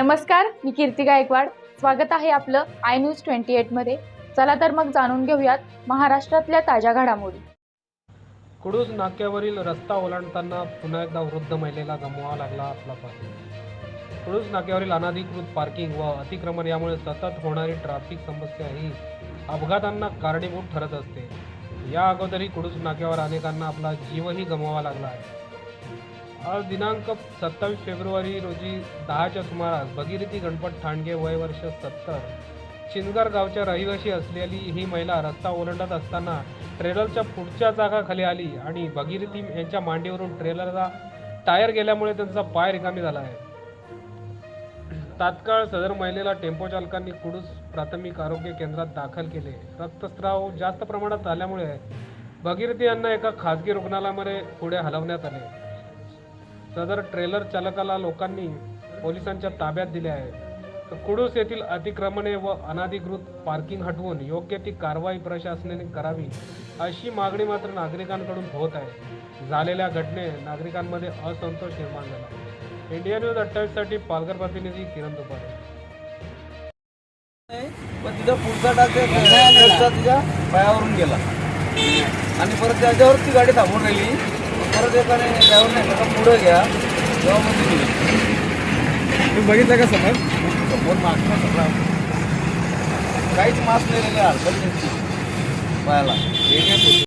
नमस्कार मी कीर्ती गायकवाड. स्वागत आहे आपलं आय न्यूज ट्वेंटी एटमध्ये चला तर मग जाणून घेऊयात महाराष्ट्रातल्या ताज्या घडामोडी. कुडूस नाक्यावरील रस्ता ओलांडताना पुन्हा एकदा वृद्ध महिलेला गमवावा लागला आपला पाय कुडूज नाक्यावरील अनाधिकृत पार्किंग व अतिक्रमण यामुळे सतत होणारी ट्रॅफिक समस्या ही अपघातांना कारणीभूत ठरत असते. या अगोदरही कुडूस नाक्यावर अनेकांना आपला जीवही गमवावा लागला आहे. आज दिनांक सत्तावीस फेब्रुवारी रोजी दहाच्या सुमारास भगीरथी गणपत ठाणगे वय वर्ष सत्तर. चिंचगार गावच्या रहिवासी असलेली ही महिला रस्ता ओलांडत असताना ट्रेलरच्या पुढच्या चाकाखाली आली आणि भगीरथी यांच्या मांडीवरून ट्रेलरचा टायर गेल्यामुळे त्यांचा पाय रिकामी झाला आहे. तात्काळ सदर महिलेला टेम्पो चालकांनी कुडूस प्राथमिक आरोग्य केंद्रात दाखल केले. रक्तस्राव जास्त प्रमाणात झाल्यामुळे भगीरथी यांना एका खासगी रुग्णालयामध्ये पुढे हलवण्यात आले. सदर ट्रेलर चालकाला लोकांनी पोलिसांच्या ताब्यात दिले आहे. तर कुडूस येथील अतिक्रमणे व अनाधिकृत पार्किंग हटवून योग्य ती कारवाई प्रशासनाने करावी अशी मागणी मात्र नागरिकांकडून होत आहे. झालेल्या घटने नागरिकांमध्ये असंतोष निर्माण झाला इंडिया न्यूज अठ्ठावीससाठी पालघर प्रतिनिधी किरण दुपारे. पण तिचा पुढचा टाक तिच्या पायावरून गेला. आणि परत त्याच्यावर ती गाडी थांबून राहिली. परत एकाने ड्रायव्हर नाही का पुढे घ्या तेव्हा मग ती गेली तुम्ही बघितलं का समज? समोर मागणं सगळा काहीच मास्क नाही गेले हरकत नाही पायाला